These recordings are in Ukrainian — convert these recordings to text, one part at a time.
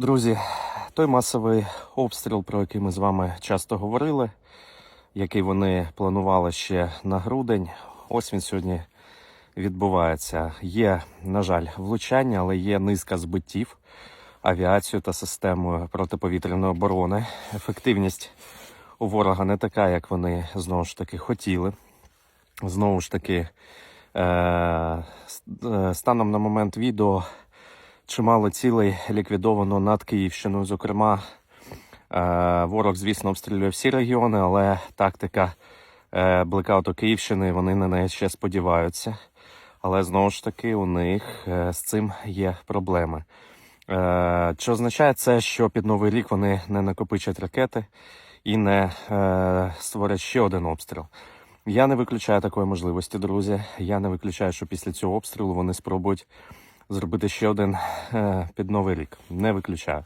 Друзі, той масовий обстріл, про який ми з вами часто говорили, який вони планували ще на грудень, ось він сьогодні відбувається. Є, на жаль, влучання, але є низка збиттів авіацією та системою протиповітряної оборони. Ефективність у ворога не така, як вони знову ж таки хотіли. Знову ж таки, е, е, станом на момент відео чимало цілей ліквідовано над Київщиною. Зокрема, е, ворог, звісно, обстрілює всі регіони, але тактика е, блекауту Київщини вони на неї ще сподіваються. Але знову ж таки, у них е, з цим є проблеми. Чи означає це, що під новий рік вони не накопичать ракети і не створять ще один обстріл? Я не виключаю такої можливості, друзі. Я не виключаю, що після цього обстрілу вони спробують зробити ще один е, під новий рік. Не виключаю.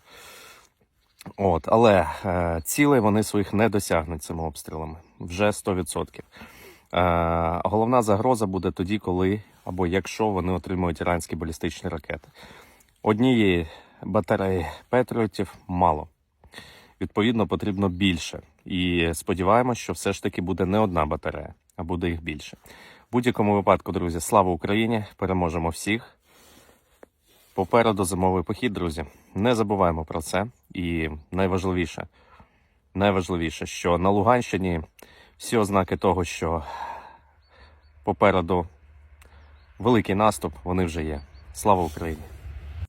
От, але е, цілей вони своїх не досягнуть цими обстрілами вже 100%. Е, головна загроза буде тоді, коли або якщо вони отримують іранські балістичні ракети. Однієї батареї Петріотів мало. Відповідно, потрібно більше. І сподіваємось, що все ж таки буде не одна батарея, а буде їх більше. В будь-якому випадку, друзі, слава Україні! Переможемо всіх. Попереду зимовий похід, друзі. Не забуваємо про це. І найважливіше, найважливіше, що на Луганщині всі ознаки того, що попереду великий наступ, вони вже є. Слава Україні!